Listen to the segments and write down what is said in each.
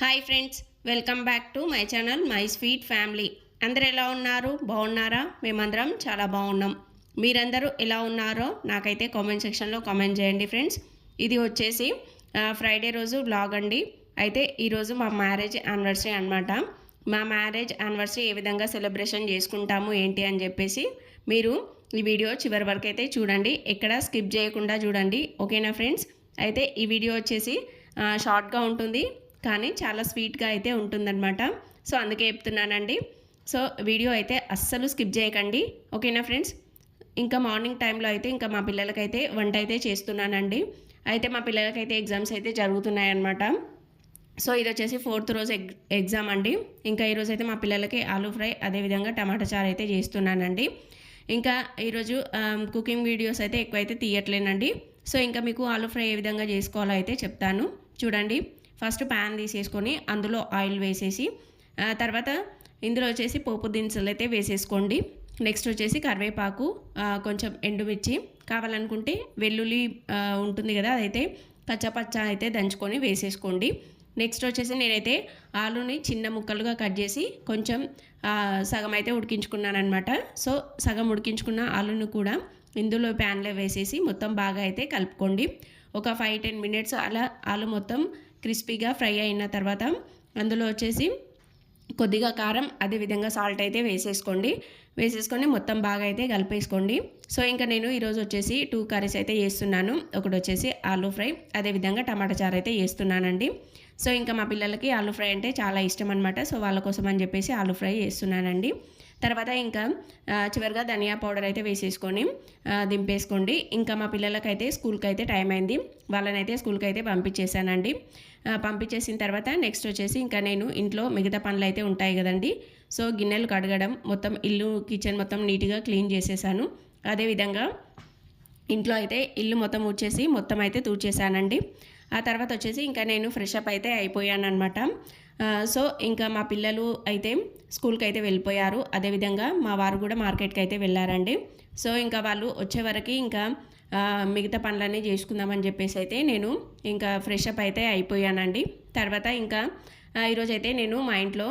Hi friends welcome back to my channel my sweet family అందరు ఎలా ఉన్నారు? బాగున్నారా? మేమందరం చాలా బాగున్నాం. మీరందరూ ఎలా ఉన్నారో నాకైతే కామెంట్ సెక్షన్లో కామెంట్ చేయండి ఫ్రెండ్స్ ఇది వచ్చేసి ఫ్రైడే రోజు బ్లాగ్ అండి. అయితే ఈరోజు మా మ్యారేజ్ యానివర్సరీ అనమాట మా మ్యారేజ్ యానివర్సరీ ఏ విధంగా సెలబ్రేషన్ చేసుకుంటాము ఏంటి అని చెప్పేసి మీరు ఈ వీడియో చివరి వరకు అయితే చూడండి. ఎక్కడ స్కిప్ చేయకుండా చూడండి. ఓకేనా ఫ్రెండ్స్ అయితే ఈ వీడియో వచ్చేసి షార్ట్గా ఉంటుంది. కానీ చాలా స్వీట్గా అయితే ఉంటుందన్నమాట. సో అందుకే చెప్తున్నానండి. సో వీడియో అయితే అస్సలు స్కిప్ చేయకండి. ఓకేనా ఫ్రెండ్స్? ఇంకా మార్నింగ్ టైంలో అయితే ఇంకా మా పిల్లలకైతే వంట అయితే చేస్తున్నానండి. అయితే మా పిల్లలకైతే ఎగ్జామ్స్ అయితే జరుగుతున్నాయి అన్నమాట సో ఇది వచ్చేసి ఫోర్త్ రోజు ఎగ్ ఎగ్జామ్ అండి. ఇంకా ఈరోజు అయితే మా పిల్లలకి ఆలూ ఫ్రై అదేవిధంగా టమాటా చారు అయితే చేస్తున్నానండి. ఇంకా ఈరోజు కుకింగ్ వీడియోస్ అయితే ఎక్కువైతే తీయట్లేనండి. సో ఇంకా మీకు ఆలూ ఫ్రై ఏ విధంగా చేసుకోవాలో అయితే చెప్తాను. చూడండి. ఫస్ట్ ప్యాన్ తీసేసుకొని అందులో ఆయిల్ వేసేసి తర్వాత ఇందులో వచ్చేసి పోపు దినుసులు అయితే వేసేసుకోండి. నెక్స్ట్ వచ్చేసి కరివేపాకు కొంచెం ఎండుమిర్చి కావాలనుకుంటే వెల్లుల్లి ఉంటుంది కదా అదైతే పచ్చపచ్చ అయితే దంచుకొని వేసేసుకోండి. నెక్స్ట్ వచ్చేసి నేనైతే ఆలుని చిన్న ముక్కలుగా కట్ చేసి కొంచెం సగం అయితే ఉడికించుకున్నానమాట సో సగం ఉడికించుకున్న ఆలుని కూడా ఇందులో ప్యాన్లో వేసేసి మొత్తం బాగా అయితే కలుపుకోండి. ఒక ఫైవ్ టెన్ మినిట్స్ అలా ఆలు మొత్తం క్రిస్పీగా ఫ్రై అయిన తర్వాత అందులో వచ్చేసి కొద్దిగా కారం అదేవిధంగా సాల్ట్ అయితే వేసేసుకోండి. వేసేసుకొని మొత్తం బాగా అయితే కలిపేసుకోండి. సో ఇంకా నేను ఈరోజు వచ్చేసి టూ కర్రీస్ అయితే చేస్తున్నాను. ఒకటి వచ్చేసి ఆలూ ఫ్రై అదేవిధంగా టమాటా చారు అయితే చేస్తున్నానండి. సో ఇంకా మా పిల్లలకి ఆలూ ఫ్రై అంటే చాలా ఇష్టం అనమాట సో వాళ్ళ కోసం అని చెప్పేసి ఆలూ ఫ్రై చేస్తున్నానండి. తర్వాత ఇంకా చివరిగా ధనియా పౌడర్ అయితే వేసేసుకొని దింపేసుకోండి. ఇంకా మా పిల్లలకైతే స్కూల్కి అయితే టైం అయింది. వాళ్ళనైతే స్కూల్కి అయితే పంపించేశానండి పంపించేసిన తర్వాత నెక్స్ట్ వచ్చేసి ఇంకా నేను ఇంట్లో మిగతా పనులు అయితే ఉంటాయి కదండి. సో గిన్నెలు కడగడం మొత్తం ఇల్లు కిచెన్ మొత్తం నీట్గా క్లీన్ చేసేసాను. అదేవిధంగా ఇంట్లో అయితే ఇల్లు మొత్తం ఊడ్చేసి మొత్తం అయితే తూడ్చేసానండి ఆ తర్వాత వచ్చేసి ఇంకా నేను ఫ్రెష్ అప్ అయితే అయిపోయాను అనమాట సో ఇంకా మా పిల్లలు అయితే స్కూల్కి అయితే వెళ్ళిపోయారు. అదేవిధంగా మా వారు కూడా మార్కెట్కి అయితే వెళ్ళారండి. సో ఇంకా వాళ్ళు వచ్చే వరకు ఇంకా మిగతా పనులన్నీ చేసుకుందామని చెప్పేసి అయితే నేను ఇంకా ఫ్రెష్ అప్ అయితే అయిపోయానండి. తర్వాత ఇంకా ఈరోజైతే ఈరోజు అయితే నేను మా ఇంట్లో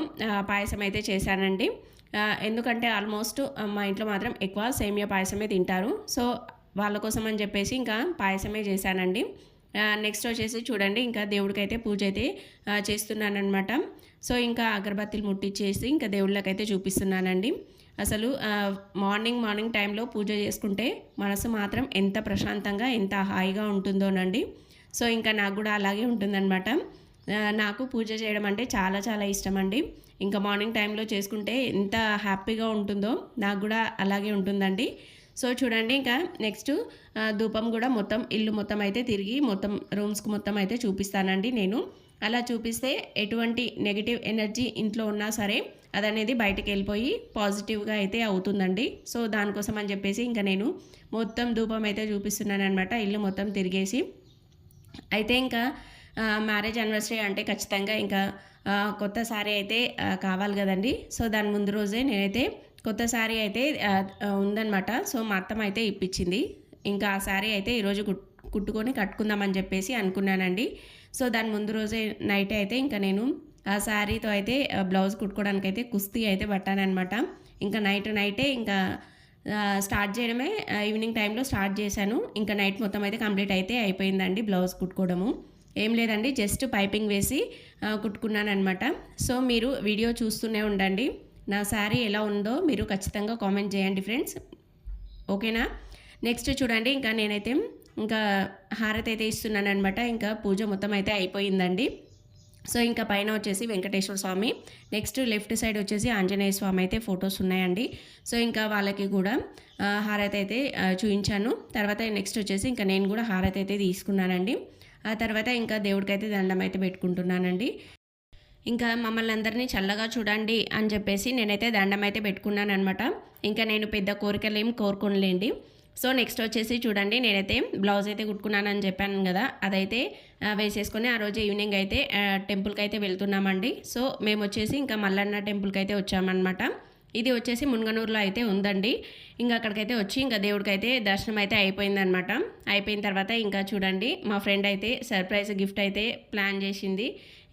పాయసం అయితే చేశానండి. ఎందుకంటే ఆల్మోస్ట్ మా ఇంట్లో మాత్రం ఎక్కువ సేమియా పాయసమే తింటారు. సో వాళ్ళ కోసం అని చెప్పేసి ఇంకా పాయసమే చేశానండి. నెక్స్ట్ వచ్చేసి చూడండి ఇంకా దేవుడికైతే పూజ అయితే చేస్తున్నానమాట సో ఇంకా అగరబత్తిలు ముట్టించేసి ఇంకా దేవుళ్ళకైతే చూపిస్తున్నానండి. అసలు మార్నింగ్ మార్నింగ్ టైంలో పూజ చేసుకుంటే మనసు మాత్రం ఎంత ప్రశాంతంగా ఎంత హాయిగా ఉంటుందోనండి. సో ఇంకా నాకు కూడా అలాగే ఉంటుందన్నమాట. నాకు పూజ చేయడం అంటే చాలా చాలా ఇష్టం అండి ఇంకా మార్నింగ్ టైంలో చేసుకుంటే ఎంత హ్యాపీగా ఉంటుందో నాకు కూడా అలాగే ఉంటుందండి. సో చూడండి ఇంకా నెక్స్ట్ ధూపం కూడా మొత్తం ఇల్లు మొత్తం అయితే తిరిగి మొత్తం రూమ్స్కి మొత్తం అయితే చూపిస్తానండి నేను. అలా చూపిస్తే ఎటువంటి నెగిటివ్ ఎనర్జీ ఇంట్లో ఉన్నా సరే అదనేది బయటకు వెళ్ళిపోయి పాజిటివ్గా అయితే అవుతుందండి. సో దానికోసం అని చెప్పేసి ఇంకా నేను మొత్తం ధూపం అయితే చూపిస్తున్నాను అనమాట ఇల్లు మొత్తం తిరిగేసి. అయితే ఇంకా మ్యారేజ్ యానివర్సరీ అంటే ఖచ్చితంగా ఇంకా కొత్త సారీ అయితే కావాలి కదండి. సో దాని ముందు రోజే నేనైతే కొత్త శారీ అయితే ఉందన్నమాట. సో మా అత్తమ్మ అయితే ఇప్పించింది. ఇంకా ఆ శారీ అయితే ఈరోజు కుట్ కుట్టుకొని కట్టుకుందామని చెప్పేసి అనుకున్నానండి. సో దాని ముందు రోజే నైట్ అయితే ఇంకా నేను ఆ శారీతో అయితే బ్లౌజ్ కుట్టుకోవడానికి అయితే కుస్తీ అయితే పట్టానమాట ఇంకా నైట్ నైటే ఇంకా స్టార్ట్ చేయడమే ఈవినింగ్ టైంలో స్టార్ట్ చేశాను. ఇంకా నైట్ మొత్తం అయితే కంప్లీట్ అయితే అయిపోయిందండి బ్లౌజ్ కుట్టుకోవడము. ఏం లేదండి జస్ట్ పైపింగ్ వేసి కుట్టుకున్నాను అనమాట సో మీరు వీడియో చూస్తూనే ఉండండి. నా శారీ ఎలా ఉందో మీరు ఖచ్చితంగా కామెంట్ చేయండి ఫ్రెండ్స్. ఓకేనా? నెక్స్ట్ చూడండి ఇంకా నేనైతే ఇంకా హారతి అయితే ఇస్తున్నాను అనమాట ఇంకా పూజ మొత్తం అయితే అయిపోయిందండి. సో ఇంకా పైన వచ్చేసి Venkateswara Swamy next left side వచ్చేసి ఆంజనేయ స్వామి అయితే ఫొటోస్ ఉన్నాయండి. సో ఇంకా వాళ్ళకి కూడా హారతి అయితే చూపించాను తర్వాత నెక్స్ట్ వచ్చేసి ఇంకా నేను కూడా హారతి అయితే తీసుకున్నానండి. ఆ తర్వాత ఇంకా దేవుడికి అయితే దండం అయితే పెట్టుకుంటున్నానండి. ఇంకా మమ్మల్ని అందరినీ చల్లగా చూడండి అని చెప్పేసి నేనైతే దండం అయితే పెట్టుకున్నాను అనమాట ఇంకా నేను పెద్ద కోరికలు ఏం కోరుకోనులేండి. సో నెక్స్ట్ వచ్చేసి చూడండి నేనైతే బ్లౌజ్ అయితే కుట్టుకున్నానని చెప్పాను కదా అదైతే వేసేసుకొని ఆ రోజు ఈవినింగ్ అయితే టెంపుల్కి అయితే వెళ్తున్నామండి. సో మేము వచ్చేసి ఇంకా మల్లన్న టెంపుల్కి అయితే వచ్చామన్నమాట. ఇది వచ్చేసి మున్గనూరులో అయితే ఉందండి. ఇంకా అక్కడికైతే వచ్చి ఇంకా దేవుడికి అయితే దర్శనం అయితే అయిపోయిందనమాట అయిపోయిన తర్వాత ఇంకా చూడండి మా ఫ్రెండ్ అయితే సర్ప్రైజ్ గిఫ్ట్ అయితే ప్లాన్ చేసింది.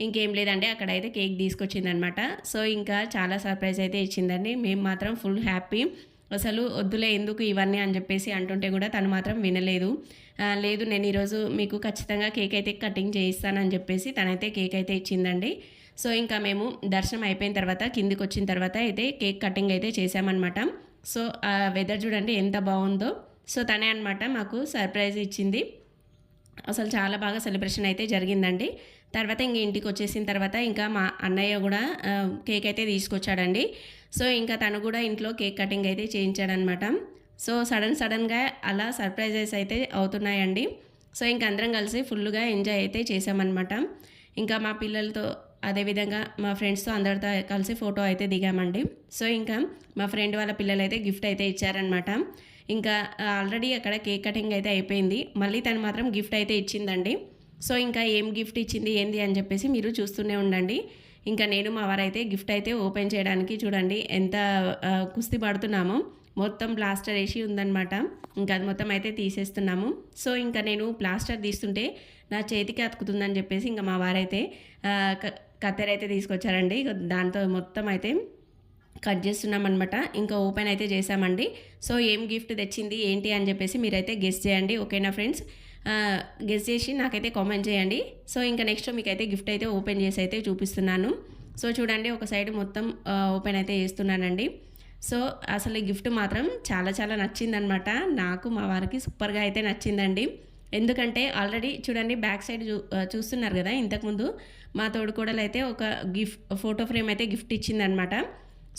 ఇంకేం లేదండి అక్కడైతే కేక్ తీసుకొచ్చిందనమాట సో ఇంకా చాలా సర్ప్రైజ్ అయితే ఇచ్చిందండి. మేము మాత్రం ఫుల్ హ్యాపీ. అసలు వద్దులే ఎందుకు ఇవన్నీ అని చెప్పేసి అంటుంటే కూడా తను మాత్రం వినలేదు. లేదు నేను ఈరోజు మీకు ఖచ్చితంగా కేక్ అయితే కటింగ్ చేయిస్తానని చెప్పేసి తనైతే కేక్ అయితే ఇచ్చిందండి. సో ఇంకా మేము దర్శనం అయిపోయిన తర్వాత కిందికి వచ్చిన తర్వాత అయితే కేక్ కటింగ్ అయితే చేసామన్నమాట సో ఆ వెదర్ చూడండి ఎంత బాగుందో. సో తనే అనమాట మాకు సర్ప్రైజ్ ఇచ్చింది. అసలు చాలా బాగా సెలబ్రేషన్ అయితే జరిగిందండి. తర్వాత ఇంక ఇంటికి వచ్చేసిన తర్వాత ఇంకా మా అన్నయ్య కూడా కేక్ అయితే తీసుకొచ్చాడండి. సో ఇంకా తను కూడా ఇంట్లో కేక్ కటింగ్ అయితే చేయించాడనమాట సో సడన్ సడన్గా అలా సర్ప్రైజెస్ అయితే అవుతున్నాయండి. సో ఇంక అందరం కలిసి ఫుల్గా ఎంజాయ్ అయితే చేసామన్నమాట ఇంకా మా పిల్లలతో అదేవిధంగా మా ఫ్రెండ్స్తో అందరితో కలిసి ఫోటో అయితే దిగామండి. సో ఇంకా మా ఫ్రెండ్ వాళ్ళ పిల్లలు అయితే గిఫ్ట్ అయితే ఇచ్చారనమాట ఇంకా ఆల్రెడీ అక్కడ కేక్ కటింగ్ అయితే అయిపోయింది. మళ్ళీ తను మాత్రం గిఫ్ట్ అయితే ఇచ్చిందండి. సో ఇంకా ఏం గిఫ్ట్ ఇచ్చింది ఏంది అని చెప్పేసి మీరు చూస్తూనే ఉండండి. ఇంకా నేను మా వారైతే గిఫ్ట్ అయితే ఓపెన్ చేయడానికి చూడండి ఎంత కుస్తీ పడుతున్నామో. మొత్తం ప్లాస్టర్ వేసి ఉందన్నమాట. ఇంకా అది మొత్తం అయితే తీసేస్తున్నాము. సో ఇంకా నేను ప్లాస్టర్ తీస్తుంటే నా చేతికి అతుకుతుందని చెప్పేసి ఇంకా మా వారైతే క- కత్తెర అయితే తీసుకొచ్చారండి. దాంతో మొత్తం అయితే కట్ చేస్తున్నాం అనమాట ఇంకా ఓపెన్ అయితే చేసామండి సో ఏం గిఫ్ట్ తెచ్చింది ఏంటి అని చెప్పేసి మీరైతే గెస్ట్ చేయండి. ఓకేనా ఫ్రెండ్స్? గెస్ చేసి నాకైతే కామెంట్ చేయండి. సో ఇంకా నెక్స్ట్ మీకైతే గిఫ్ట్ అయితే ఓపెన్ చేసి అయితే చూపిస్తున్నాను. సో చూడండి ఒక సైడ్ మొత్తం ఓపెన్ అయితే చేస్తున్నానండి. సో అసలు గిఫ్ట్ మాత్రం చాలా చాలా నచ్చిందనమాట నాకు మా వారికి సూపర్గా అయితే నచ్చిందండి. ఎందుకంటే ఆల్రెడీ చూడండి బ్యాక్ సైడ్ చూ చూస్తున్నారు కదా ఇంతకుముందు మా తోడుకోడలు అయితే ఒక గిఫ్ట్ ఫోటో ఫ్రేమ్ అయితే గిఫ్ట్ ఇచ్చిందనమాట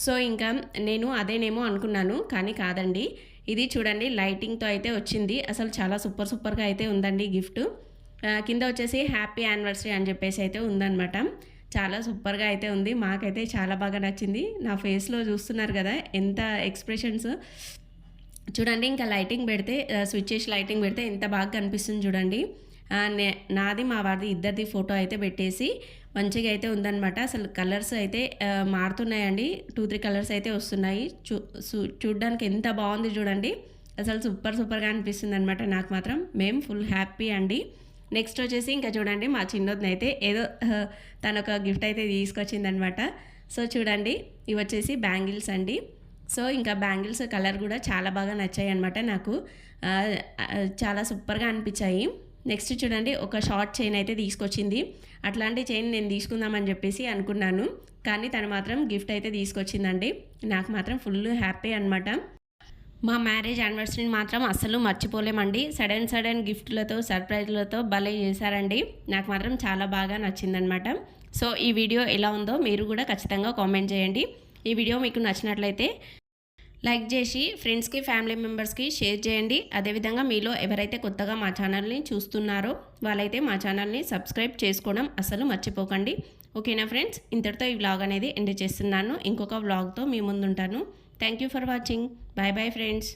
సో ఇంకా నేను అదేనేమో అనుకున్నాను కానీ కాదండి. ఇది చూడండి లైటింగ్తో అయితే వచ్చింది. అసలు చాలా సూపర్ సూపర్గా అయితే ఉందండి గిఫ్ట్. కింద వచ్చేసి హ్యాపీ యానివర్సరీ అని చెప్పేసి అయితే ఉందన్నమాట. చాలా సూపర్గా అయితే ఉంది. మాకైతే చాలా బాగా నచ్చింది. నా ఫేస్లో చూస్తున్నారు కదా ఎంత ఎక్స్ప్రెషన్స్. చూడండి ఇంకా లైటింగ్ పెడితే ఆ, స్విచ్ చేసి లైటింగ్ పెడితే ఎంత బాగా కనిపిస్తుంది చూడండి. నే- నాది మా వారిది ఇద్దరిది ఫోటో అయితే పెట్టేసి మంచిగా అయితే ఉందన్నమాట. అసలు కలర్స్ అయితే మారుతున్నాయండి. టూ త్రీ కలర్స్ అయితే వస్తున్నాయి. చూ చూడ్డానికి ఎంత బాగుంది చూడండి. అసలు సూపర్ సూపర్గా అనిపిస్తుంది అనమాట నాకు మాత్రం. మేము ఫుల్ హ్యాపీ అండి. నెక్స్ట్ వచ్చేసి ఇంకా చూడండి మా చిన్నోదిని అయితే ఏదో తను ఒక గిఫ్ట్ అయితే తీసుకొచ్చిందనమాట సో చూడండి ఇవి వచ్చేసి బ్యాంగిల్స్ అండి. సో ఇంకా బ్యాంగిల్స్ కలర్ కూడా చాలా బాగా నచ్చాయి అనమాట నాకు చాలా సూపర్గా అనిపించాయి. నెక్స్ట్ చూడండి ఒక షార్ట్ చైన్ అయితే తీసుకొచ్చింది. అట్లాంటి చైన్ నేను తీసుకుందామని చెప్పేసి అనుకున్నాను. కానీ తను మాత్రం గిఫ్ట్ అయితే తీసుకొచ్చిందండి. నాకు మాత్రం ఫుల్ హ్యాపీ అనమాట మా మ్యారేజ్ యానివర్సరీని మాత్రం అస్సలు మర్చిపోలేమండి. సడన్ సడన్ గిఫ్ట్లతో సర్ప్రైజ్లతో భలే చేశారండి. నాకు మాత్రం చాలా బాగా నచ్చిందనమాట సో ఈ వీడియో ఎలా ఉందో మీరు కూడా ఖచ్చితంగా కామెంట్ చేయండి. ఈ వీడియో మీకు నచ్చినట్లయితే లైక్ చేసి ఫ్రెండ్స్కి ఫ్యామిలీ మెంబర్స్కి షేర్ చేయండి. అదేవిధంగా మీలో ఎవరైతే కొత్తగా మా ఛానల్ని చూస్తున్నారో వాళ్ళైతే మా ఛానల్ని సబ్స్క్రైబ్ చేసుకోవడం అసలు మర్చిపోకండి. ఓకేనా ఫ్రెండ్స్? ఇంతటితో ఈ వ్లాగ్ అనేది ఎండ్ చేస్తున్నాను. ఇంకొక వ్లాగ్తో మీ ముందుంటాను. Thank you for watching. Bye bye friends.